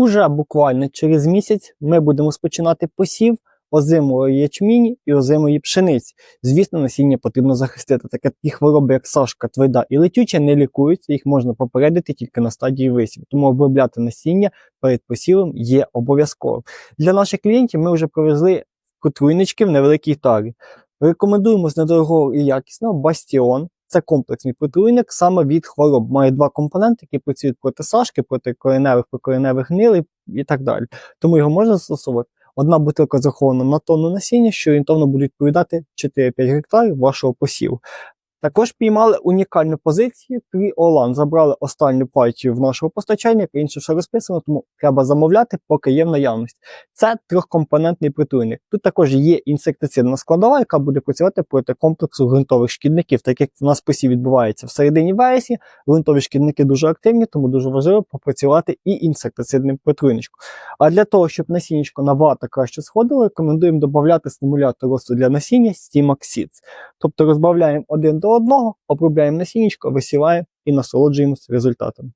Уже буквально через місяць ми будемо розпочинати посів озимої ячміні і озимої пшениці. Звісно, насіння потрібно захистити. Так як такі хвороби, як сашка, твойда і летюча, не лікуються, їх можна попередити тільки на стадії висів. Тому обробляти насіння перед посівом є обов'язково. Для наших клієнтів ми вже привезли протруйнички в невеликій тарі. Рекомендуємо з недорогого і якісного Бастіон. Це комплексний протруйник саме від хвороб. Має два компоненти, які працюють проти сашки, проти кореневих, прикореневих гнилей і так далі. Тому його можна застосовувати. Одна бутилка захована на тонну насіння, що орієнтовно буде відповідати 4-5 гектарів вашого посіву. Також піймали унікальну позицію при Олан. Забрали останню партію в нашого постачальника, інше все розписано, тому треба замовляти, поки є в наявності. Це трьохкомпонентний притульник. Тут також є інсектицидна складова, яка буде працювати проти комплексу ґрунтових шкідників. Так як у нас посів відбувається в середині вересня, ґрунтові шкідники дуже активні, тому дуже важливо попрацювати і інсектицидним притруйничком. А для того, щоб насіннячко набагато краще сходило, рекомендуємо додати стимулятор росту для насіння Stimax Seeds. Тобто розбавляємо один до одного, обробляємо насіннячко, висіваємо і насолоджуємося результатом.